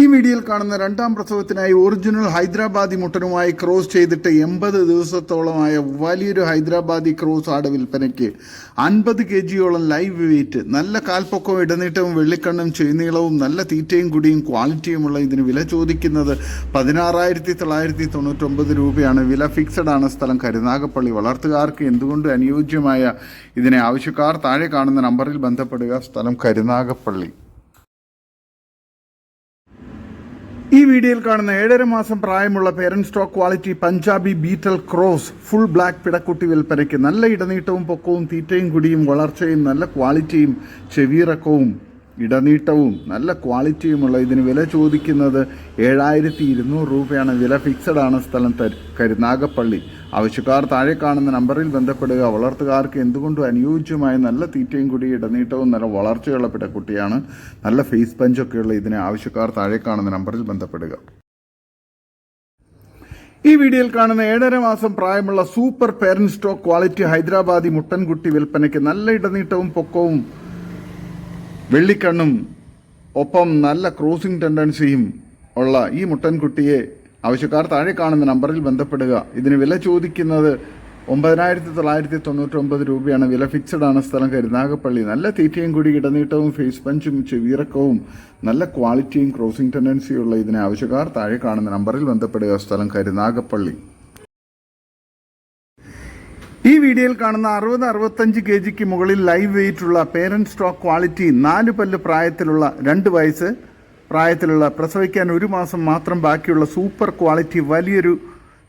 ഈ വീഡിയോയിൽ കാണുന്ന രണ്ടാം പ്രസവത്തിനായി ഒറിജിനൽ ഹൈദരാബാദി മുട്ടനുമായി ക്രോസ് ചെയ്തിട്ട് എൺപത് ദിവസത്തോളമായ വലിയൊരു ഹൈദരാബാദി ക്രോസ് ആട് വിൽപ്പനയ്ക്ക് അൻപത് കെ ജിയോളം ലൈവ് വെയിറ്റ് നല്ല കാൽപ്പൊക്കവും ഇടനീട്ടവും വെള്ളിക്കണ്ണും ചെയ്നീളവും നല്ല തീറ്റയും കുടിയും ക്വാളിറ്റിയുമുള്ള ഇതിന് വില ചോദിക്കുന്നത് പതിനാറായിരത്തി തൊള്ളായിരത്തി തൊണ്ണൂറ്റൊമ്പത് രൂപയാണ്. വില ഫിക്സഡ് ആണ് സ്ഥലം കരുനാഗപ്പള്ളി വളർത്തുകാർക്ക് എന്തുകൊണ്ട് അനുയോജ്യമായ ഇതിനെ ആവശ്യക്കാർ താഴെ കാണുന്ന നമ്പറിൽ ബന്ധപ്പെടുക? സ്ഥലം കരുനാഗപ്പള്ളി ഈ വീഡിയോയിൽ കാണുന്ന ഏഴര മാസം പ്രായമുള്ള parent stock quality Punjabi Beetal cross full black പിടക്കുട്ടി വിൽപ്പനയ്ക്ക് നല്ല ഇടനീട്ടവും പൊക്കവും തീറ്റയും കുടിയും വളർച്ചയും നല്ല ക്വാളിറ്റിയും ചെവിയിറക്കവും. ഇടനീട്ടവും നല്ല ക്വാളിറ്റിയുമുള്ള ഇതിന് വില ചോദിക്കുന്നത് ഏഴായിരത്തി ഇരുന്നൂറ് രൂപയാണ്. വില ഫിക്സഡ് ആണ് സ്ഥലം കരുനാഗപ്പള്ളി. ആവശ്യക്കാർ താഴെ കാണുന്ന നമ്പറിൽ ബന്ധപ്പെടുക. വളർത്തുകാർക്ക് എന്തുകൊണ്ടും അനുയോജ്യമായ നല്ല തീറ്റയും കൂടി ഇടനീട്ടവും നല്ല വളർച്ചയുള്ള പിടക്കുട്ടിയാണ് നല്ല ഫേസ് പഞ്ചൊക്കെയുള്ള ഇതിന് ആവശ്യക്കാർ താഴെ കാണുന്ന നമ്പറിൽ ബന്ധപ്പെടുക. ഈ വീഡിയോയിൽ കാണുന്ന ഏഴര മാസം പ്രായമുള്ള super parent stock quality Hyderabadi മുട്ടൻകുട്ടി വിൽപ്പനയ്ക്ക് നല്ല ഇടനീട്ടവും പൊക്കവും വെള്ളിക്കണ്ണും ഒപ്പം നല്ല ക്രൂസിംഗ് ടെൻഡൻസിയും ഉള്ള ഈ മുട്ടൻകുട്ടിയെ ആവശ്യക്കാർ താഴെ കാണുന്ന നമ്പറിൽ ബന്ധപ്പെടുക. ഇതിന് വില ചോദിക്കുന്നത് ഒമ്പതിനായിരത്തി തൊള്ളായിരത്തി തൊണ്ണൂറ്റൊമ്പത് രൂപയാണ്. വില ഫിക്സഡ് ആണ് സ്ഥലം കരുനാഗപ്പള്ളി നല്ല തീറ്റയും കൂടി ഇടനീട്ടവും ഫേസ് പഞ്ചും ചെവിയിറക്കവും നല്ല ക്വാളിറ്റിയും ക്രോസിംഗ് ടെൻഡൻസിയുള്ള ഇതിന് ആവശ്യക്കാർ താഴെ കാണുന്ന നമ്പറിൽ ബന്ധപ്പെടുക സ്ഥലം കരുനാഗപ്പള്ളി ഈ വീഡിയോയിൽ കാണുന്ന അറുപത് അറുപത്തഞ്ച് കെ ജിക്ക് മുകളിൽ ലൈവ് വെയിറ്റ് ഉള്ള പേരന്റ് സ്റ്റോക്ക് ക്വാളിറ്റി നാല് പല്ല് പ്രായത്തിലുള്ള രണ്ട് വയസ്സ് പ്രായത്തിലുള്ള പ്രസവിക്കാൻ ഒരു മാസം മാത്രം ബാക്കിയുള്ള സൂപ്പർ ക്വാളിറ്റി വലിയൊരു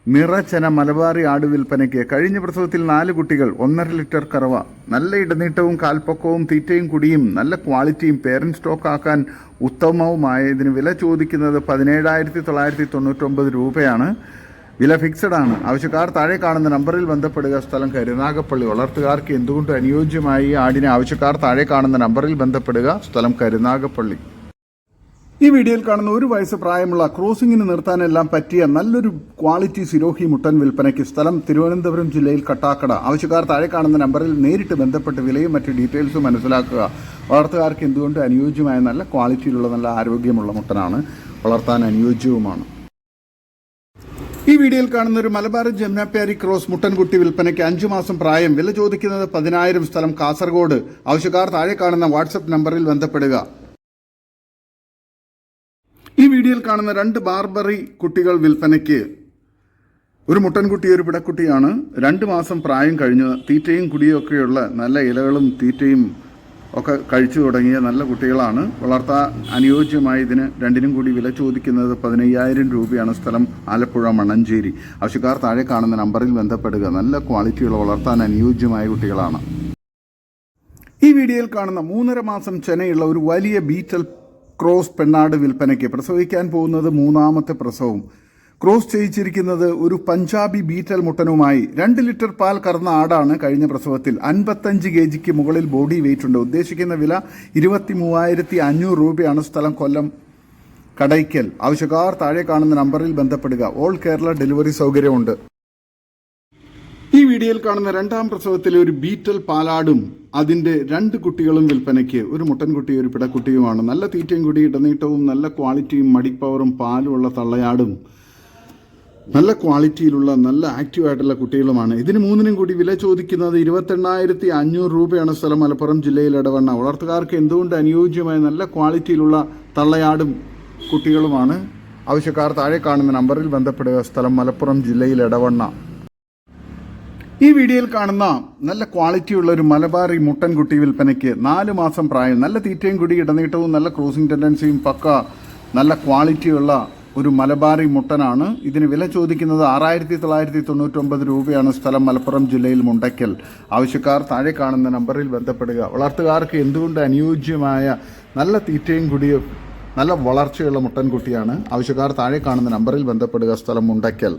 നിറച്ചന മലബാറി ആട് വിൽപ്പനയ്ക്ക്. കഴിഞ്ഞ പ്രസവത്തിൽ നാല് കുട്ടികൾ ഒന്നര ലിറ്റർ കറവ നല്ല ഇടനീട്ടവും കാൽപ്പൊക്കവും തീറ്റയും കുടിയും നല്ല ക്വാളിറ്റിയും പേരന്റ് സ്റ്റോക്ക് ആക്കാൻ ഉത്തമവുമായ ഇതിന് വില ചോദിക്കുന്നത് പതിനേഴായിരത്തി തൊള്ളായിരത്തി തൊണ്ണൂറ്റൊമ്പത് രൂപയാണ്. വില ഫിക്സഡ് ആണ്. ആവശ്യക്കാർ താഴെ കാണുന്ന നമ്പറിൽ ബന്ധപ്പെടുക സ്ഥലം കരുനാഗപ്പള്ളി വളർത്തുകാർക്ക് എന്തുകൊണ്ട് അനുയോജ്യമായി ആടിനെ ആവശ്യക്കാർ താഴെ കാണുന്ന നമ്പറിൽ ബന്ധപ്പെടുക സ്ഥലം കരുനാഗപ്പള്ളി ഈ വീഡിയോയിൽ കാണുന്ന ഒരു വയസ്സ് പ്രായമുള്ള ക്രോസിംഗിന് നിർത്താനെല്ലാം പറ്റിയ നല്ലൊരു ക്വാളിറ്റി സിരോഹി മുട്ടൻ വിൽപ്പനയ്ക്ക് സ്ഥലം തിരുവനന്തപുരം ജില്ലയിൽ കട്ടാക്കട. ആവശ്യക്കാർ താഴെ കാണുന്ന നമ്പറിൽ നേരിട്ട് ബന്ധപ്പെട്ട് വിലയും മറ്റ് ഡീറ്റെയിൽസും മനസ്സിലാക്കുക. വളർത്തുകാർക്ക് എന്തുകൊണ്ട് അനുയോജ്യമായ നല്ല ക്വാളിറ്റിയിലുള്ള നല്ല ആരോഗ്യമുള്ള മുട്ടനാണ് വളർത്താൻ അനുയോജ്യവുമാണ്. ഈ വീഡിയോയിൽ കാണുന്ന ഒരു മലബാർ ജമുനാപ്യാരി ക്രോസ് മുട്ടൻകുട്ടി വിൽപ്പനയ്ക്ക് അഞ്ചു മാസം പ്രായം. വില ചോദിക്കുന്നത് പതിനായിരം സ്ഥലം കാസർഗോഡ്. ആവശ്യക്കാർ താഴെ കാണുന്ന വാട്സപ്പ് നമ്പറിൽ ബന്ധപ്പെടുക. ഈ വീഡിയോയിൽ കാണുന്ന രണ്ട് ബാർബറി കുട്ടികൾ വിൽപ്പനയ്ക്ക് ഒരു മുട്ടൻകുട്ടി ഒരു പിടക്കുട്ടിയാണ്. രണ്ട് മാസം പ്രായം കഴിഞ്ഞ് തീറ്റയും കുടിയും ഒക്കെയുള്ള നല്ല ഇലകളും തീറ്റയും ഒക്കെ കഴിച്ചു തുടങ്ങിയ നല്ല കുട്ടികളാണ്. വളർത്താൻ അനുയോജ്യമായ ഇതിന് രണ്ടിനും കൂടി വില ചോദിക്കുന്നത് പതിനയ്യായിരം രൂപയാണ് സ്ഥലം ആലപ്പുഴ മണ്ണഞ്ചേരി ആവശ്യക്കാർ താഴെ കാണുന്ന നമ്പറിൽ ബന്ധപ്പെടുക. നല്ല ക്വാളിറ്റിയുള്ള വളർത്താൻ അനുയോജ്യമായ കുട്ടികളാണ്. ഈ വീഡിയോയിൽ കാണുന്ന മൂന്നര മാസം ചെനയുള്ള ഒരു വലിയ ബീറ്റൽ ക്രോസ് പെണ്ണാട് വിൽപ്പനയ്ക്ക് പ്രസവിക്കാൻ പോകുന്നത് മൂന്നാമത്തെ പ്രസവം. ക്രോസ് ചെയ്യിച്ചിരിക്കുന്നത് ഒരു പഞ്ചാബി ബീറ്റൽ മുട്ടനുമായി രണ്ട് ലിറ്റർ പാൽ കറന്ന ആടാണ് കഴിഞ്ഞ പ്രസവത്തിൽ. അൻപത്തഞ്ച് കെ ജിക്ക് മുകളിൽ ബോഡി വെയിറ്റ് ഉണ്ട്. ഉദ്ദേശിക്കുന്ന വില ഇരുപത്തി മൂവായിരത്തി അഞ്ഞൂറ് രൂപയാണ്. സ്ഥലം കൊല്ലം കടയ്ക്കൽ. ആവശ്യക്കാർ താഴെ കാണുന്ന നമ്പറിൽ ബന്ധപ്പെടുക. ഓൾ കേരള ഡെലിവറി സൗകര്യമുണ്ട്. ഈ വീഡിയോയിൽ കാണുന്ന രണ്ടാം പ്രസവത്തിലെ ഒരു ബീറ്റൽ പാലാടും അതിന്റെ രണ്ട് കുട്ടികളും വിൽപ്പനയ്ക്ക്. ഒരു മുട്ടൻകുട്ടി ഒരു പിടക്കുട്ടിയുമാണ്. നല്ല തീറ്റയും കൂടി ഇടനീട്ടവും നല്ല ക്വാളിറ്റിയും മടിപ്പവറും പാലും ഉള്ള തള്ളയാടും നല്ല ക്വാളിറ്റിയിലുള്ള നല്ല ആക്റ്റീവ് ആയിട്ടുള്ള കുട്ടികളുമാണ്. ഇതിന് മൂന്നിനും കൂടി വില ചോദിക്കുന്നത് ഇരുപത്തെണ്ണായിരത്തി അഞ്ഞൂറ് രൂപയാണ് സ്ഥലം മലപ്പുറം ജില്ലയിൽ ഇടവണ്ണ. വളർത്തുകാർക്ക് എന്തുകൊണ്ട് അനുയോജ്യമായ നല്ല ക്വാളിറ്റിയിലുള്ള തള്ളയാടും കുട്ടികളുമാണ്? ആവശ്യക്കാർ താഴെ കാണുന്ന നമ്പറിൽ ബന്ധപ്പെടുക. സ്ഥലം മലപ്പുറം ജില്ലയിൽ ഇടവണ്ണ. ഈ വീഡിയോയിൽ കാണുന്ന നല്ല ക്വാളിറ്റിയുള്ള ഒരു മലബാറി മുട്ടൻ കുട്ടി വിൽപ്പനയ്ക്ക് നാല് മാസം പ്രായം. നല്ല തീറ്റയും കൂടി ഇടനീട്ടവും നല്ല ക്രോസിംഗ് ടെൻഡൻസിയും പക്ക നല്ല ക്വാളിറ്റിയുള്ള ഒരു മലബാറി മുട്ടനാണ്. ഇതിന് വില ചോദിക്കുന്നത് ആറായിരത്തി തൊള്ളായിരത്തി തൊണ്ണൂറ്റൊമ്പത് രൂപയാണ് സ്ഥലം മലപ്പുറം ജില്ലയിൽ മുണ്ടയ്ക്കൽ. ആവശ്യക്കാർ താഴെ കാണുന്ന നമ്പറിൽ ബന്ധപ്പെടുക. വളർത്തുകാർക്ക് എന്തുകൊണ്ട് അനുയോജ്യമായ നല്ല തീറ്റയും കുടിയും നല്ല വളർച്ചയുള്ള മുട്ടൻകുട്ടിയാണ്? ആവശ്യക്കാർ താഴെ കാണുന്ന നമ്പറിൽ ബന്ധപ്പെടുക. സ്ഥലം മുണ്ടയ്ക്കൽ.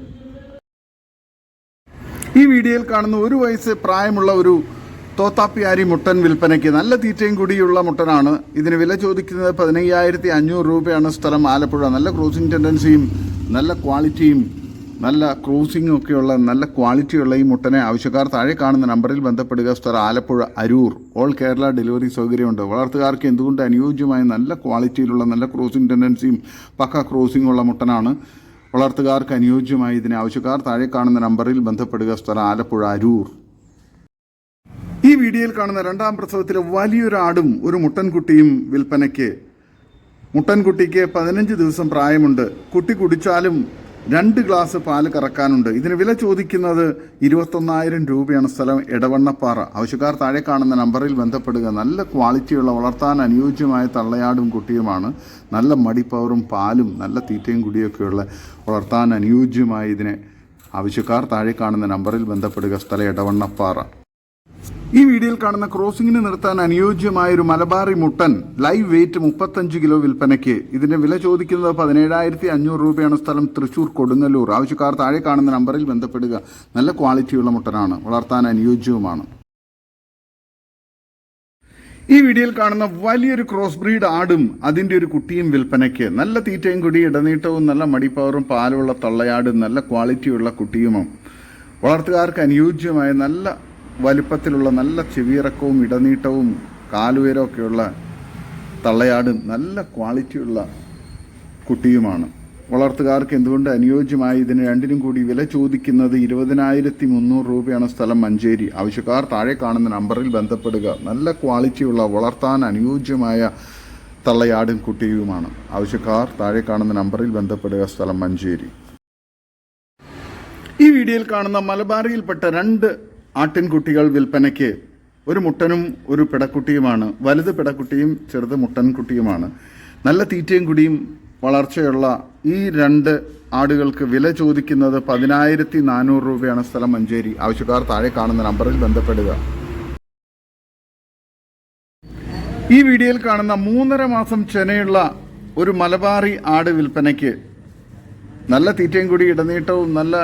ഈ വീഡിയോയിൽ കാണുന്ന ഒരു വയസ്സ് പ്രായമുള്ള ഒരു തോത്താപ്പിയാരി മുട്ടൻ വിൽപ്പനയ്ക്ക് നല്ല തീറ്റയും കൂടിയുള്ള മുട്ടനാണ്. ഇതിന് വില ചോദിക്കുന്നത് പതിനയ്യായിരത്തി അഞ്ഞൂറ് രൂപയാണ് സ്ഥലം ആലപ്പുഴ. നല്ല ക്രൂസിംഗ് ടെൻഡൻസിയും നല്ല ക്വാളിറ്റിയും നല്ല ക്രൂസിംഗും ഒക്കെയുള്ള നല്ല ക്വാളിറ്റിയുള്ള ഈ മുട്ടനെ ആവശ്യക്കാർ താഴെ കാണുന്ന നമ്പറിൽ ബന്ധപ്പെടുക. സ്ഥലം ആലപ്പുഴ അരൂർ. ഓൾ കേരള ഡെലിവറി സൗകര്യമുണ്ട്. വളർത്തുകാർക്ക് എന്തുകൊണ്ട് അനുയോജ്യമായ നല്ല ക്വാളിറ്റിയിലുള്ള നല്ല ക്രൂസിംഗ് ടെൻഡൻസിയും പക്ക ക്രൂസിംഗ് ഉള്ള മുട്ടനാണ് വളർത്തുകാർക്ക് അനുയോജ്യമായി? ഇതിനെ ആവശ്യക്കാർ താഴെ കാണുന്ന നമ്പറിൽ ബന്ധപ്പെടുക. സ്ഥലം ആലപ്പുഴ അരൂർ. ഈ വീഡിയോയിൽ കാണുന്ന രണ്ടാം പ്രസവത്തിലെ വലിയൊരു ആടും ഒരു മുട്ടൻകുട്ടിയും വിൽപ്പനയ്ക്ക്. മുട്ടൻകുട്ടിക്ക് പതിനഞ്ച് ദിവസം പ്രായമുണ്ട്. കുട്ടി കുടിച്ചാലും രണ്ട് ഗ്ലാസ് പാൽ കറക്കാനുണ്ട്. ഇതിന് വില ചോദിക്കുന്നത് ഇരുപത്തൊന്നായിരം രൂപയാണ് സ്ഥലം ഇടവണ്ണപ്പാറ ആവശ്യക്കാർ താഴെ കാണുന്ന നമ്പറിൽ ബന്ധപ്പെടുക. നല്ല ക്വാളിറ്റിയുള്ള വളർത്താൻ അനുയോജ്യമായ തള്ളയാടും കുട്ടിയുമാണ്. നല്ല മടിപ്പവറും പാലും നല്ല തീറ്റയും കുടിയൊക്കെയുള്ള വളർത്താൻ അനുയോജ്യമായ ഇതിനെ ആവശ്യക്കാർ താഴെ കാണുന്ന നമ്പറിൽ ബന്ധപ്പെടുക. സ്ഥലം എടവണ്ണപ്പാറ. ഈ വീഡിയോയിൽ കാണുന്ന ക്രോസിംഗിന് നിർത്താൻ അനുയോജ്യമായ ഒരു മലബാറി മുട്ടൻ ലൈവ് വെയിറ്റ് മുപ്പത്തഞ്ച് കിലോ വിൽപ്പനയ്ക്ക്. ഇതിന്റെ വില ചോദിക്കുന്നത് പതിനേഴായിരത്തി അഞ്ഞൂറ് രൂപയാണ്. സ്ഥലം തൃശൂർ കൊടുങ്ങല്ലൂർ. ആവശ്യക്കാർ താഴെ കാണുന്ന നമ്പറിൽ ബന്ധപ്പെടുക. നല്ല ക്വാളിറ്റിയുള്ള മുട്ടനാണ്. വളർത്താൻ അനുയോജ്യവുമാണ്. ഈ വീഡിയോയിൽ കാണുന്ന വലിയൊരു ക്രോസ് ബ്രീഡ് ആടും അതിന്റെ ഒരു കുട്ടിയും വിൽപ്പനയ്ക്ക്. നല്ല തീറ്റയും കുടി ഇടനീട്ടവും നല്ല മടിപ്പവറും പാലുള്ള തള്ളയാടും നല്ല ക്വാളിറ്റിയുള്ള കുട്ടിയുമാണ്. വളർത്തുകാർക്ക് അനുയോജ്യമായ നല്ല വലിപ്പത്തിലുള്ള നല്ല ചെവിയിറക്കവും ഇടനീട്ടവും കാലുയരമൊക്കെയുള്ള തള്ളയാടും നല്ല ക്വാളിറ്റിയുള്ള കുട്ടിയുമാണ്. വളർത്തുകാർക്ക് എന്തുകൊണ്ട് അനുയോജ്യമായി ഇതിന് രണ്ടിനും കൂടി വില ചോദിക്കുന്നത് ഇരുപതിനായിരത്തി മുന്നൂറ് രൂപയാണ് സ്ഥലം മഞ്ചേരി. ആവശ്യക്കാർ താഴെ കാണുന്ന നമ്പറിൽ ബന്ധപ്പെടുക. നല്ല ക്വാളിറ്റിയുള്ള വളർത്താൻ അനുയോജ്യമായ തള്ളയാടും കുട്ടിയുമാണ്. ആവശ്യക്കാർ താഴെ കാണുന്ന നമ്പറിൽ ബന്ധപ്പെടുക സ്ഥലം മഞ്ചേരി. ഈ വീഡിയോയിൽ കാണുന്ന മലബാറിയിൽപ്പെട്ട രണ്ട് ആട്ടിൻകുട്ടികൾ വിൽപ്പനയ്ക്ക് ഒരു മുട്ടനും ഒരു പിടക്കുട്ടിയുമാണ്. വലുത് പിടക്കുട്ടിയും ചെറുത് മുട്ടൻകുട്ടിയുമാണ്. നല്ല തീറ്റയും കുടിയും വളർച്ചയുള്ള ഈ രണ്ട് ആടുകൾക്ക് വില ചോദിക്കുന്നത് പതിനായിരത്തി നാനൂറ് രൂപയാണ് സ്ഥലം മഞ്ചേരി. ആവശ്യക്കാർ താഴെ കാണുന്ന നമ്പറിൽ ബന്ധപ്പെടുക. ഈ വീഡിയോയിൽ കാണുന്ന മൂന്നര മാസം ചെനയുള്ള ഒരു മലബാറി ആട് വിൽപ്പനയ്ക്ക് നല്ല തീറ്റയും കൂടി ഇടനീട്ടവും നല്ല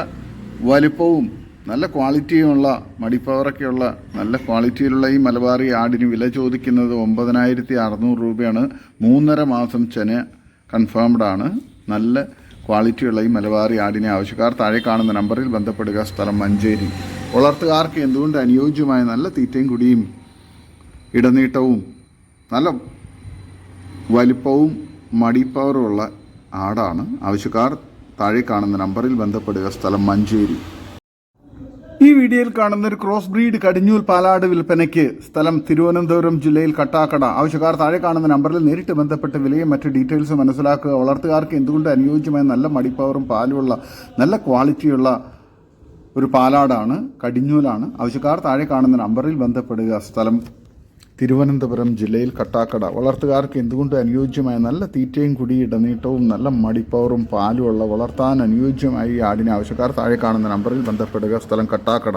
വലിപ്പവും നല്ല ക്വാളിറ്റിയുമുള്ള മടിപ്പവറൊക്കെയുള്ള നല്ല ക്വാളിറ്റിയിലുള്ള ഈ മലബാറി ആടിന് വില ചോദിക്കുന്നത് ഒമ്പതിനായിരത്തി അറുന്നൂറ് രൂപയാണ്. മൂന്നര മാസം ചെന കൺഫേംഡ് ആണ്. നല്ല ക്വാളിറ്റിയുള്ള ഈ മലബാറി ആടിനെ ആവശ്യക്കാർ താഴെ കാണുന്ന നമ്പറിൽ ബന്ധപ്പെടുക. സ്ഥലം മഞ്ചേരി. വളർത്തുകാർക്ക് എന്തുകൊണ്ട് അനുയോജ്യമായ നല്ല തീറ്റയും കുടിയും ഇടനീട്ടവും നല്ല വലിപ്പവും മടിപ്പവറുമുള്ള ആടാണ്. ആവശ്യക്കാർ താഴെ കാണുന്ന നമ്പറിൽ ബന്ധപ്പെടുക. സ്ഥലം മഞ്ചേരി. ഈ വീഡിയോയിൽ കാണുന്ന ഒരു ക്രോസ് ബ്രീഡ് കടിഞ്ഞൂൽ പാലാട് വിൽപ്പനയ്ക്ക് സ്ഥലം തിരുവനന്തപുരം ജില്ലയിൽ കട്ടാക്കട. ആവശ്യക്കാർ താഴെ കാണുന്ന നമ്പറിൽ നേരിട്ട് ബന്ധപ്പെട്ട് വിലയും മറ്റ് ഡീറ്റെയിൽസും മനസ്സിലാക്കുക. വളർത്തുകാർക്ക് എന്തുകൊണ്ട് അനുയോജ്യമായ നല്ല മടിപ്പവറും പാലുമുള്ള നല്ല ക്വാളിറ്റിയുള്ള ഒരു പാലാടാണ് കടിഞ്ഞൂലാണ്. ആവശ്യക്കാർ താഴെ കാണുന്ന നമ്പറിൽ ബന്ധപ്പെടുക. സ്ഥലം തിരുവനന്തപുരം ജില്ലയിൽ കട്ടാക്കട. വളർത്തുകാർക്ക് എന്തുകൊണ്ട് അനുയോജ്യമായ നല്ല തീറ്റയും കുടി ഇടനീട്ടവും നല്ല മടിപ്പവറും പാലുമുള്ള വളർത്താൻ അനുയോജ്യമായ ഈ ആടിനെ ആവശ്യക്കാർ താഴെ കാണുന്ന നമ്പറിൽ ബന്ധപ്പെടുക. സ്ഥലം കട്ടാക്കട.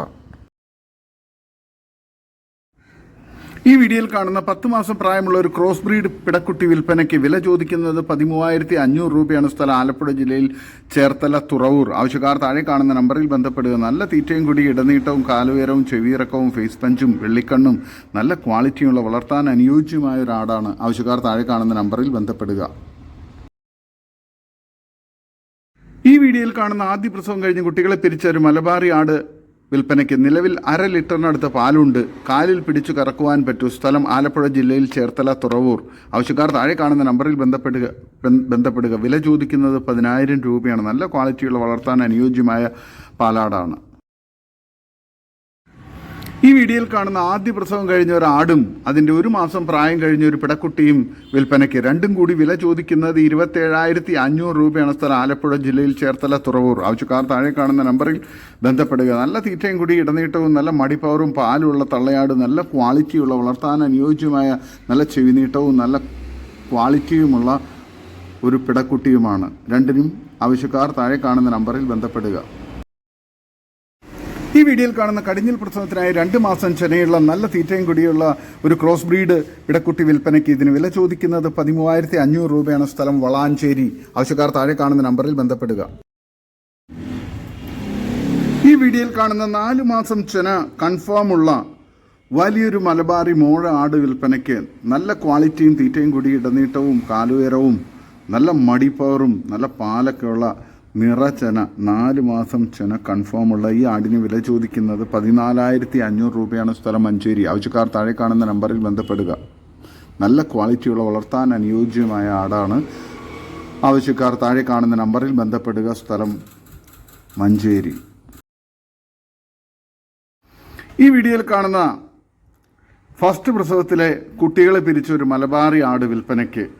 ഈ വീഡിയോയിൽ കാണുന്ന പത്ത് മാസം പ്രായമുള്ള ഒരു ക്രോസ് ബ്രീഡ് പിടക്കുട്ടി വിൽപ്പനയ്ക്ക് വില ചോദിക്കുന്നത് പതിമൂവായിരത്തി അഞ്ഞൂറ് രൂപയാണ് സ്ഥലം ആലപ്പുഴ ജില്ലയിൽ ചേർത്തല തുറവൂർ. ആവശ്യക്കാർ താഴെ കാണുന്ന നമ്പറിൽ ബന്ധപ്പെടുക. നല്ല തീറ്റയും കൂടി ഇടനീട്ടവും കാലുയരവും ചെവിയിറക്കവും ഫേസ് പഞ്ചും വെള്ളിക്കണ്ണും നല്ല ക്വാളിറ്റിയുള്ള വളർത്താൻ അനുയോജ്യമായ ഒരു ആടാണ്. ആവശ്യക്കാർ താഴെ കാണുന്ന നമ്പറിൽ ബന്ധപ്പെടുക. ഈ വീഡിയോയിൽ കാണുന്ന ആദ്യ പ്രസവം കഴിഞ്ഞ് കുട്ടികളെ പിരിച്ച ഒരു മലബാറി ആട് വിൽപ്പനയ്ക്ക് നിലവിൽ അര ലിറ്ററിനടുത്ത് പാലുണ്ട്. കാലിൽ പിടിച്ചു കറക്കുവാൻ പറ്റൂ. സ്ഥലം ആലപ്പുഴ ജില്ലയിൽ ചേർത്തല തുറവൂർ. ആവശ്യക്കാർ താഴെ കാണുന്ന നമ്പറിൽ ബന്ധപ്പെടുക ബന്ധപ്പെടുക. വില ചോദിക്കുന്നത് പതിനായിരം രൂപയാണ്. നല്ല ക്വാളിറ്റിയുള്ള വളർത്താൻ അനുയോജ്യമായ പാലാടാണ്. ഈ വീഡിയോയിൽ കാണുന്ന ആദ്യ പ്രസവം കഴിഞ്ഞ ആടും അതിന്റെ ഒരു മാസം പ്രായം കഴിഞ്ഞ ഒരു പിടക്കുട്ടിയും വിൽപ്പനയ്ക്ക് രണ്ടും കൂടി വില ചോദിക്കുന്നത് ഇരുപത്തേഴായിരത്തി അഞ്ഞൂറ് രൂപയാണ് സ്ഥലം. ആലപ്പുഴ ജില്ലയിൽ ചേർത്തല തുറവൂർ. ആവശ്യക്കാർ താഴെ കാണുന്ന നമ്പറിൽ ബന്ധപ്പെടുക. നല്ല തീറ്റയും കൂടി ഇടനീട്ടവും നല്ല മടിപ്പവറും പാലുമുള്ള തള്ളയാട് നല്ല ക്വാളിറ്റിയുള്ള വളർത്താൻ അനുയോജ്യമായ നല്ല ചെവിനീട്ടവും നല്ല ക്വാളിറ്റിയുമുള്ള ഒരു പിടക്കുട്ടിയുമാണ്. രണ്ടിനും ആവശ്യക്കാർ താഴെ കാണുന്ന നമ്പറിൽ ബന്ധപ്പെടുക. ഈ വീഡിയോയിൽ കാണുന്ന കടിഞ്ഞിൽ പ്രസവത്തിനായി രണ്ട് മാസം ചെനയുള്ള നല്ല തീറ്റയും കൂടിയുള്ള ഒരു ക്രോസ് ബ്രീഡ് ഇടക്കുട്ടി വിൽപ്പനയ്ക്ക് ഇതിന് വില ചോദിക്കുന്നത് പതിമൂവായിരത്തി അഞ്ഞൂറ് രൂപയാണ് സ്ഥലം വളാഞ്ചേരി. ആവശ്യക്കാർ താഴെ കാണുന്ന നമ്പറിൽ ബന്ധപ്പെടുക. ഈ വീഡിയോയിൽ കാണുന്ന നാല് മാസം ചെന കൺഫേം ഉള്ള വലിയൊരു മലബാറി മോഴ ആട് വിൽപ്പനയ്ക്ക് നല്ല ക്വാളിറ്റിയും തീറ്റയും കൂടി ഇടനീട്ടവും കാലുയരവും നല്ല മടിപ്പവറും നല്ല പാലൊക്കെയുള്ള നിറച്ചന നാല് മാസം ചെന കൺഫേം ഉള്ള ഈ ആടിന് വില ചോദിക്കുന്നത് പതിനാലായിരത്തി അഞ്ഞൂറ് രൂപയാണ് സ്ഥലം മഞ്ചേരി. ആവശ്യക്കാർ താഴെ കാണുന്ന നമ്പറിൽ ബന്ധപ്പെടുക. നല്ല ക്വാളിറ്റിയുള്ള വളർത്താൻ അനുയോജ്യമായ ആടാണ്. ആവശ്യക്കാർ താഴെ കാണുന്ന നമ്പറിൽ ബന്ധപ്പെടുക. സ്ഥലം മഞ്ചേരി. ഈ വീഡിയോയിൽ കാണുന്ന ഫസ്റ്റ് പ്രസവത്തിലെ കുട്ടികളെ പിരിച്ച ഒരു മലബാറി ആട് വിൽപ്പനയ്ക്ക്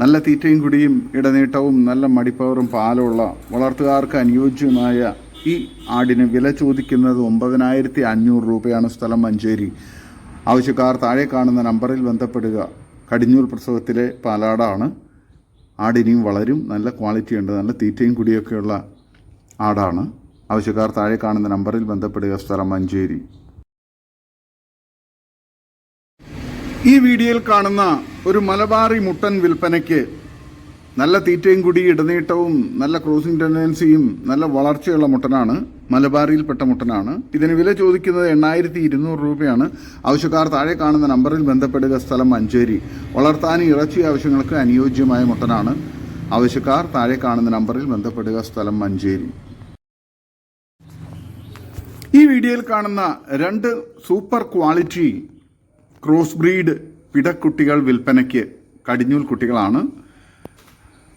നല്ല തീറ്റയും കുടിയും ഇടനീട്ടവും നല്ല മടിപ്പവറും പാലുള്ള വളർത്തുകാർക്ക് അനുയോജ്യമായ ഈ ആടിന് വില ചോദിക്കുന്നത് ഒമ്പതിനായിരത്തി അഞ്ഞൂറ് രൂപയാണ് സ്ഥലം മഞ്ചേരി. ആവശ്യക്കാർ താഴെ കാണുന്ന നമ്പറിൽ ബന്ധപ്പെടുക. കടിഞ്ഞൂർ പ്രസവത്തിലെ പാലാടാണ്. ആടിനിയും വളരും നല്ല ക്വാളിറ്റി ഉണ്ട് നല്ല തീറ്റയും കുടിയൊക്കെയുള്ള ആടാണ്. ആവശ്യക്കാർ താഴെ കാണുന്ന നമ്പറിൽ ബന്ധപ്പെടുക സ്ഥലം മഞ്ചേരി. ഈ വീഡിയോയിൽ കാണുന്ന ഒരു മലബാറി മുട്ടൻ വിൽപ്പനയ്ക്ക് നല്ല തീറ്റയും കൂടി ഇടനീട്ടവും നല്ല ക്രോസിംഗ് ടെൻഡൻസിയും നല്ല വളർച്ചയുള്ള മുട്ടനാണ് മലബാറിയിൽപ്പെട്ട മുട്ടനാണ്. ഇതിന് വില ചോദിക്കുന്നത് എണ്ണായിരത്തി ഇരുന്നൂറ് രൂപയാണ്. ആവശ്യക്കാർ താഴെ കാണുന്ന നമ്പറിൽ ബന്ധപ്പെടുക സ്ഥലം മഞ്ചേരി. വളർത്താൻ ഇറച്ചി ആവശ്യങ്ങൾക്ക് അനുയോജ്യമായ മുട്ടനാണ്. ആവശ്യക്കാർ താഴെ കാണുന്ന നമ്പറിൽ ബന്ധപ്പെടുക സ്ഥലം മഞ്ചേരി. ഈ വീഡിയോയിൽ കാണുന്ന രണ്ട് സൂപ്പർ ക്വാളിറ്റി ക്രോസ് ബ്രീഡ് പിടക്കുട്ടികൾ വിൽപ്പനയ്ക്ക് കടിഞ്ഞൂൽ കുട്ടികളാണ്.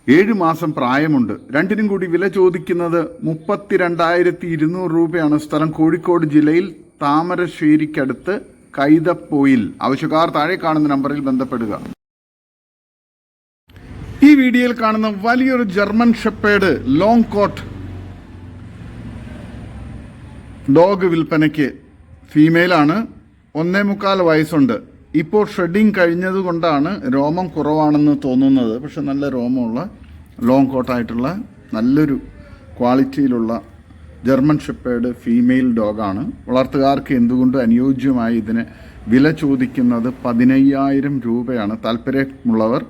ഏഴ് മാസം പ്രായമുണ്ട്. രണ്ടിനും കൂടി വില ചോദിക്കുന്നത് മുപ്പത്തിരണ്ടായിരത്തി ഇരുന്നൂറ് രൂപയാണ്. സ്ഥലം കോഴിക്കോട് ജില്ലയിൽ താമരശ്ശേരിക്കടുത്ത് കൈതപ്പോയിൽ. ആവശ്യക്കാർ താഴെ കാണുന്ന നമ്പറിൽ ബന്ധപ്പെടുക. ഈ വീഡിയോയിൽ കാണുന്ന വലിയൊരു German shepherd long coat dog വിൽപ്പനയ്ക്ക് ഫീമെയിലാണ് ഒന്നേ മുക്കാൽ വയസ്സുണ്ട്. ഇപ്പോൾ ഷെഡിങ് കഴിഞ്ഞതുകൊണ്ടാണ് രോമം കുറവാണെന്ന് തോന്നുന്നത്. പക്ഷെ നല്ല രോമമുള്ള ലോങ് കോട്ടായിട്ടുള്ള നല്ലൊരു ക്വാളിറ്റിയിലുള്ള ജർമ്മൻ ഷെപ്പേഡ് ഫീമെയിൽ ഡോഗാണ് വളർത്തുകാർക്ക് എന്തുകൊണ്ട് അനുയോജ്യമായി ഇതിന് വില ചോദിക്കുന്നത് പതിനയ്യായിരം രൂപയാണ്. താല്പര്യമുള്ളവർ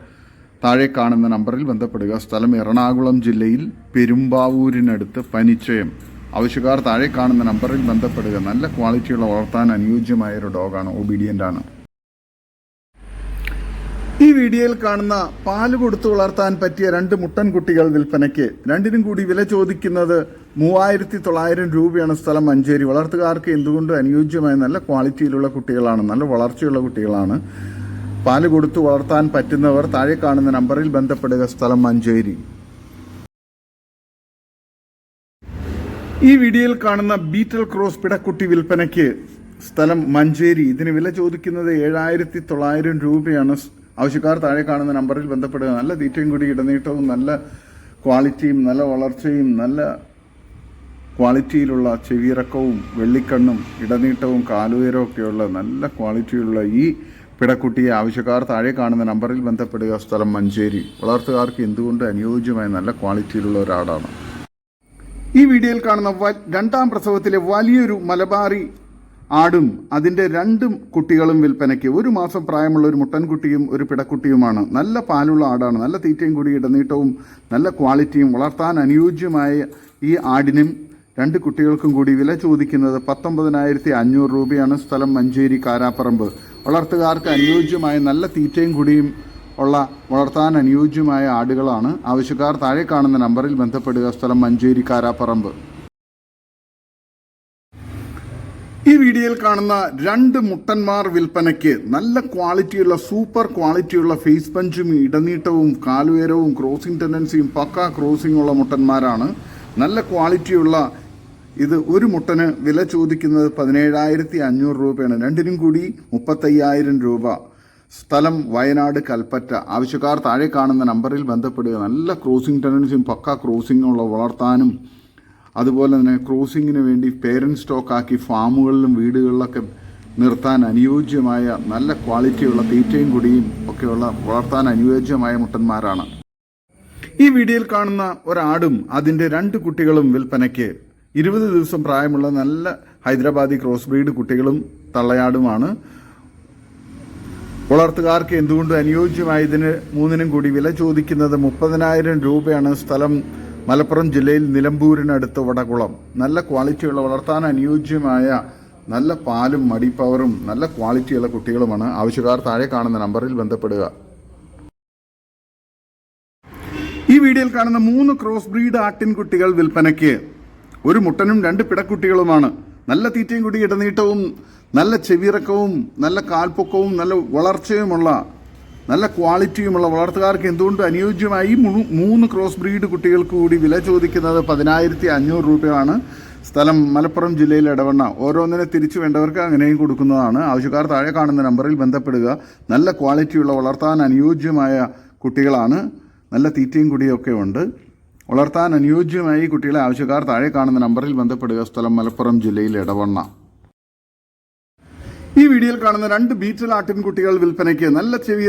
താഴെ കാണുന്ന നമ്പറിൽ ബന്ധപ്പെടുക. സ്ഥലം എറണാകുളം ജില്ലയിൽ പെരുമ്പാവൂരിനടുത്ത് പനിച്ചയം. ആവശ്യക്കാർ താഴെ കാണുന്ന നമ്പറിൽ ബന്ധപ്പെടുക. നല്ല ക്വാളിറ്റിയുള്ള വളർത്താൻ അനുയോജ്യമായ ഒരു ഡോഗാണ് ഒബീഡിയന്റ് ആണ് ഈ വീഡിയോയിൽ കാണുന്ന പാൽ കൊടുത്തു വളർത്താൻ പറ്റിയ രണ്ട് മുട്ടൻ കുട്ടികൾ വിൽപ്പനയ്ക്ക്. രണ്ടിനും കൂടി വില ചോദിക്കുന്നത് മൂവായിരത്തി തൊള്ളായിരം രൂപയാണ് സ്ഥലം മഞ്ചേരി. വളർത്തുകാർക്ക് എന്തുകൊണ്ട് അനുയോജ്യമായ നല്ല ക്വാളിറ്റിയിലുള്ള കുട്ടികളാണ് നല്ല വളർച്ചയുള്ള കുട്ടികളാണ്? പാൽ കൊടുത്തു വളർത്താൻ പറ്റുന്നവർ താഴെ കാണുന്ന നമ്പറിൽ ബന്ധപ്പെടുക. സ്ഥലം മഞ്ചേരി. ഈ വീഡിയോയിൽ കാണുന്ന ബീറ്റൽ ക്രോസ് പിടക്കുട്ടി വിൽപ്പനയ്ക്ക് സ്ഥലം മഞ്ചേരി. ഇതിന് വില ചോദിക്കുന്നത് ഏഴായിരത്തി തൊള്ളായിരം രൂപയാണ്. ആവശ്യക്കാർ താഴെ കാണുന്ന നമ്പറിൽ ബന്ധപ്പെടുക. നല്ല തീറ്റയും കൂടി ഇടനീട്ടവും നല്ല ക്വാളിറ്റിയും നല്ല വളർച്ചയും നല്ല ക്വാളിറ്റിയിലുള്ള ചെവിയിറക്കവും വെള്ളിക്കണ്ണും ഇടനീട്ടവും കാലുയരവും ഒക്കെയുള്ള നല്ല ക്വാളിറ്റിയുള്ള ഈ പിടക്കുട്ടിയെ ആവശ്യക്കാർ താഴെ കാണുന്ന നമ്പറിൽ ബന്ധപ്പെടുക. സ്ഥലം മഞ്ചേരി. വളർത്തുകാർക്ക് എന്തുകൊണ്ട് അനുയോജ്യമായ നല്ല ക്വാളിറ്റിയിലുള്ള ഒരാടാണ് ഈ വീഡിയോയിൽ കാണുന്ന രണ്ടാം പ്രസവത്തിലെ വലിയൊരു മലബാറി ആടും അതിന്റെ രണ്ടും കുട്ടികളും വിൽപ്പനയ്ക്ക് ഒരു മാസം പ്രായമുള്ള ഒരു മുട്ടൻകുട്ടിയും ഒരു പിടക്കുട്ടിയുമാണ്. നല്ല പാലുള്ള ആടാണ്. നല്ല തീറ്റയും കൂടി ഇടനീട്ടവും നല്ല ക്വാളിറ്റിയും വളർത്താൻ അനുയോജ്യമായ ഈ ആടിനും രണ്ട് കുട്ടികൾക്കും കൂടി വില ചോദിക്കുന്നത് പത്തൊമ്പതിനായിരത്തി അഞ്ഞൂറ് രൂപയാണ് സ്ഥലം മഞ്ചേരി കാരാപ്പറമ്പ്. വളർത്തുകാർക്ക് അനുയോജ്യമായ നല്ല തീറ്റയും കുടിയും ഉള്ള വളർത്താൻ അനുയോജ്യമായ ആടുകളാണ്. ആവശ്യക്കാർ താഴെ കാണുന്ന നമ്പറിൽ ബന്ധപ്പെടുക. സ്ഥലം മഞ്ചേരി കാരാപ്പറമ്പ്. ഈ വീഡിയോയിൽ കാണുന്ന രണ്ട് മുട്ടന്മാർ വിൽപ്പനയ്ക്ക് നല്ല ക്വാളിറ്റിയുള്ള സൂപ്പർ ക്വാളിറ്റിയുള്ള ഫേസ് പഞ്ചും ഇടനീട്ടവും കാലുയരവും ക്രോസിംഗ് ടെൻഡൻസിയും പക്ക ക്രോസിംഗ് ഉള്ള മുട്ടന്മാരാണ്. നല്ല ക്വാളിറ്റിയുള്ള ഇത് ഒരു മുട്ടന് വില ചോദിക്കുന്നത് പതിനേഴായിരത്തി അഞ്ഞൂറ് രൂപയാണ്. രണ്ടിനും കൂടി മുപ്പത്തയ്യായിരം രൂപ. സ്ഥലം വയനാട് കൽപ്പറ്റ. ആവശ്യക്കാർ താഴെ കാണുന്ന നമ്പറിൽ ബന്ധപ്പെടുക. നല്ല ക്രോസിംഗ് ടെൻഡൻസിയും പക്ക ക്രോസിംഗുള്ള വളർത്താനും അതുപോലെ തന്നെ ക്രോസിങ്ങിന് വേണ്ടി പേരന്റ് സ്റ്റോക്കാക്കി ഫാമുകളിലും വീടുകളിലൊക്കെ നിർത്താൻ അനുയോജ്യമായ നല്ല ക്വാളിറ്റിയുള്ള തീറ്റയും കുടിയും ഒക്കെയുള്ള വളർത്താൻ അനുയോജ്യമായ മുട്ടന്മാരാണ്. ഈ വീഡിയോയിൽ കാണുന്ന ഒരാടും അതിന്റെ രണ്ട് കുട്ടികളും വിൽപ്പനയ്ക്ക് ഇരുപത് ദിവസം പ്രായമുള്ള നല്ല ഹൈദരാബാദി ക്രോസ് ബ്രീഡ് കുട്ടികളും തള്ളയാടുമാണ്. വളർത്തുകാർക്ക് എന്തുകൊണ്ട് അനുയോജ്യമായതിന് മൂന്നിനും കൂടി വില ചോദിക്കുന്നത് മുപ്പതിനായിരം രൂപയാണ് സ്ഥലം മലപ്പുറം ജില്ലയിൽ നിലമ്പൂരിനടുത്ത് വടകുളം. നല്ല ക്വാളിറ്റിയുള്ള വളർത്താൻ അനുയോജ്യമായ നല്ല പാലും മടിപ്പവറും പവറും നല്ല ക്വാളിറ്റിയുള്ള കുട്ടികളുമാണ്. ആവശ്യക്കാർ താഴെ കാണുന്ന നമ്പറിൽ ബന്ധപ്പെടുക. ഈ വീഡിയോയിൽ കാണുന്ന മൂന്ന് ക്രോസ് ബ്രീഡ് ആട്ടിൻ ആട്ടിൻകുട്ടികൾ വിൽപ്പനയ്ക്ക്. ഒരു മുട്ടനും രണ്ട് പിടക്കുട്ടികളുമാണ്. നല്ല തീറ്റയും കൂടി ഇടനീട്ടവും നല്ല ചെവിയിറക്കവും നല്ല കാൽപ്പൊക്കവും നല്ല വളർച്ചയുമുള്ള നല്ല ക്വാളിറ്റിയുമുള്ള വളർത്തുകാർക്ക് എന്തുകൊണ്ട് അനുയോജ്യമായി മൂന്ന് ക്രോസ് ബ്രീഡ് കുട്ടികൾക്ക് കൂടി വില ചോദിക്കുന്നത് പതിനായിരത്തി അഞ്ഞൂറ് രൂപയാണ്. സ്ഥലം മലപ്പുറം ജില്ലയിൽ ഇടവണ്ണ ഓരോന്നിനെ തിരിച്ചു വേണ്ടവർക്ക് അങ്ങനെയും കൊടുക്കുന്നതാണ്. ആവശ്യക്കാർ താഴെ കാണുന്ന നമ്പറിൽ ബന്ധപ്പെടുക. നല്ല ക്വാളിറ്റിയുള്ള വളർത്താൻ അനുയോജ്യമായ കുട്ടികളാണ്. നല്ല തീറ്റയും കുടിയൊക്കെ ഉണ്ട്. വളർത്താൻ അനുയോജ്യമായി കുട്ടികളെ ആവശ്യക്കാർ താഴെ കാണുന്ന നമ്പറിൽ ബന്ധപ്പെടുക. സ്ഥലം മലപ്പുറം ജില്ലയിൽ ഇടവണ്ണ ഈ വീഡിയോയിൽ കാണുന്ന രണ്ട് ബീറ്റൽ ആട്ടിൻകുട്ടികൾ വിൽപ്പനയ്ക്ക് നല്ല ചെവി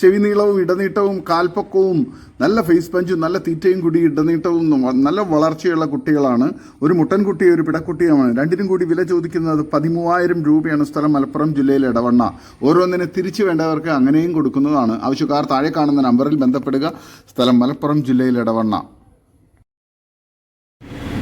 ചെവി നീളവും ഇടനീട്ടവും കാൽപ്പക്കവും നല്ല ഫേസ് പഞ്ചും നല്ല തീറ്റയും കൂടി ഇടനീട്ടവും നല്ല വളർച്ചയുള്ള കുട്ടികളാണ്. ഒരു മുട്ടൻകുട്ടിയും ഒരു പിടക്കുട്ടിയുമാണ്. രണ്ടിനും കൂടി വില ചോദിക്കുന്നത് പതിമൂവായിരം രൂപയാണ് സ്ഥലം മലപ്പുറം ജില്ലയിലെ ഇടവണ്ണ ഓരോന്നിനെ തിരിച്ചു വേണ്ടവർക്ക് അങ്ങനെയും കൊടുക്കുന്നതാണ്. ആവശ്യക്കാർ താഴെ കാണുന്ന നമ്പറിൽ ബന്ധപ്പെടുക. സ്ഥലം മലപ്പുറം ജില്ലയിലെ ഇടവണ്ണ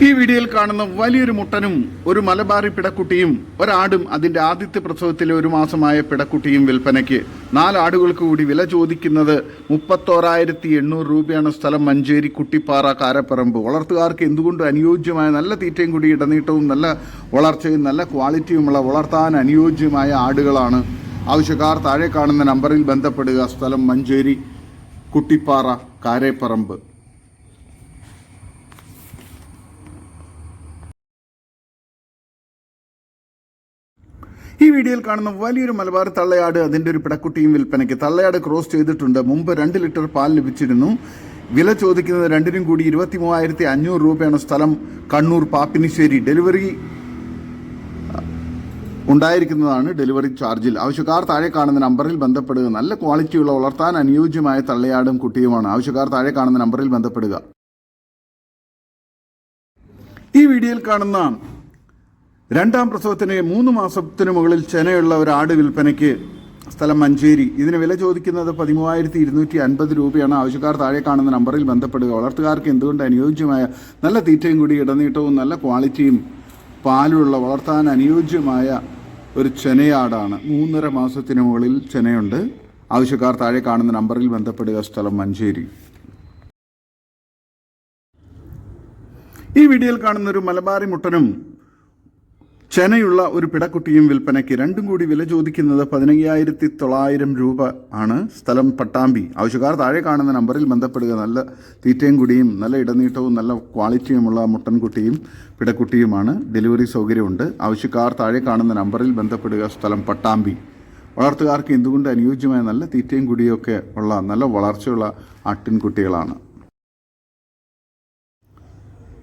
ഈ വീഡിയോയിൽ കാണുന്ന വലിയൊരു മുട്ടനും ഒരു മലബാറി പിടക്കുട്ടിയും ഒരാടും അതിന്റെ ആദ്യത്തെ പ്രസവത്തിലെ ഒരു മാസമായ പിടക്കുട്ടിയും വിൽപ്പനയ്ക്ക് നാലാടുകൾക്ക് കൂടി വില ചോദിക്കുന്നത് മുപ്പത്തോറായിരത്തി എണ്ണൂറ് രൂപയാണ് സ്ഥലം മഞ്ചേരി കുട്ടിപ്പാറ കാരപ്പറമ്പ്. വളർത്തുകാർക്ക് എന്തുകൊണ്ടും അനുയോജ്യമായ നല്ല തീറ്റയും കൂടി ഇടനീട്ടവും നല്ല വളർച്ചയും നല്ല ക്വാളിറ്റിയുമുള്ള വളർത്താൻ അനുയോജ്യമായ ആടുകളാണ്? ആവശ്യക്കാർ താഴെ കാണുന്ന നമ്പറിൽ ബന്ധപ്പെടുക. സ്ഥലം മഞ്ചേരി കുട്ടിപ്പാറ കാരേപ്പറമ്പ്. ഈ വീഡിയോയിൽ കാണുന്ന വലിയൊരു മലബാർ തള്ളയാട് അതിന്റെ ഒരു പിടക്കുട്ടിയും വിൽപ്പനയ്ക്ക് തള്ളയാട് ക്രോസ് ചെയ്തിട്ടുണ്ട്. മുമ്പ് രണ്ട് ലിറ്റർ പാൽ ലഭിച്ചിരുന്നു. വില ചോദിക്കുന്നത് രണ്ടിനും കൂടി ഇരുപത്തി മൂവായിരത്തി അഞ്ഞൂറ് രൂപയാണ് സ്ഥലം. കണ്ണൂർ പാപ്പിനിശ്ശേരി ഡെലിവറി ഉണ്ടായിരിക്കുന്നതാണ് ഡെലിവറി ചാർജിൽ. ആവശ്യക്കാർ താഴെ കാണുന്ന നമ്പറിൽ ബന്ധപ്പെടുക. നല്ല ക്വാളിറ്റിയുള്ള വളർത്താൻ അനുയോജ്യമായ തള്ളയാടും കുട്ടിയുമാണ്. ആവശ്യക്കാർ താഴെ കാണുന്ന നമ്പറിൽ ബന്ധപ്പെടുക. ഈ വീഡിയോയിൽ കാണുന്ന രണ്ടാം പ്രസവത്തിന് മൂന്ന് മാസത്തിന് മുകളിൽ ചെനയുള്ള ഒരു ആട് വിൽപ്പനയ്ക്ക് സ്ഥലം മഞ്ചേരി. ഇതിന് വില ചോദിക്കുന്നത് പതിമൂവായിരത്തി ഇരുന്നൂറ്റി അൻപത് രൂപയാണ്. ആവശ്യക്കാർ താഴെ കാണുന്ന നമ്പറിൽ ബന്ധപ്പെടുക. വളർത്തുകാർക്ക് എന്തുകൊണ്ട് അനുയോജ്യമായ നല്ല തീറ്റയും കൂടി ഇടനീട്ടവും നല്ല ക്വാളിറ്റിയും പാലുള്ള വളർത്താൻ അനുയോജ്യമായ ഒരു ചെനയാടാണ്. മൂന്നര മാസത്തിന് മുകളിൽ ചെനയുണ്ട്. ആവശ്യക്കാർ താഴെ കാണുന്ന നമ്പറിൽ ബന്ധപ്പെടുക. സ്ഥലം മഞ്ചേരി. ഈ വീഡിയോയിൽ കാണുന്ന ഒരു മലബാറി മുട്ടനും ചെനയുള്ള ഒരു പിടക്കുട്ടിയും വിൽപ്പനയ്ക്ക് രണ്ടും കൂടി വില ചോദിക്കുന്നത് പതിനയ്യായിരത്തി തൊള്ളായിരം രൂപ ആണ്. സ്ഥലം പട്ടാമ്പി. ആവശ്യക്കാർ താഴെ കാണുന്ന നമ്പറിൽ ബന്ധപ്പെടുക. നല്ല തീറ്റയും കുടിയും നല്ല ഇടനീട്ടവും നല്ല ക്വാളിറ്റിയുമുള്ള മുട്ടൻകുട്ടിയും പിടക്കുട്ടിയുമാണ്. ഡെലിവറി സൗകര്യമുണ്ട്. ആവശ്യക്കാർ താഴെ കാണുന്ന നമ്പറിൽ ബന്ധപ്പെടുക. സ്ഥലം പട്ടാമ്പി. വളർത്തുകാർക്ക് എന്തുകൊണ്ട് അനുയോജ്യമായ നല്ല തീറ്റയും കുടിയൊക്കെ ഉള്ള നല്ല വളർച്ചയുള്ള ആട്ടിൻകുട്ടികളാണ്.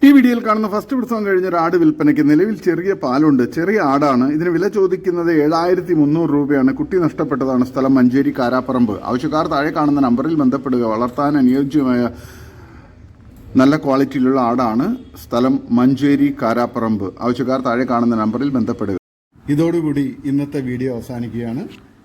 ഈ വീഡിയോയിൽ കാണുന്ന ഫസ്റ്റ് പ്രസവം കഴിഞ്ഞ ഒരു ആട് വിൽപ്പനയ്ക്ക് നിലവിൽ ചെറിയ പാലുണ്ട്. ചെറിയ ആടാണ്. ഇതിന് വില ചോദിക്കുന്നത് ഏഴായിരത്തി മുന്നൂറ് രൂപയാണ്. കുട്ടി നഷ്ടപ്പെട്ടതാണ് സ്ഥലം മഞ്ചേരി കാരാപ്പറമ്പ്. ആവശ്യക്കാർ താഴെ കാണുന്ന നമ്പറിൽ ബന്ധപ്പെടുക. വളർത്താൻ അനുയോജ്യമായ നല്ല ക്വാളിറ്റിയിലുള്ള ആടാണ് സ്ഥലം മഞ്ചേരി കാരാപ്പറമ്പ്. ആവശ്യക്കാർ താഴെ കാണുന്ന നമ്പറിൽ ബന്ധപ്പെടുക. ഇതോടുകൂടി ഇന്നത്തെ വീഡിയോ അവസാനിക്കുകയാണ്.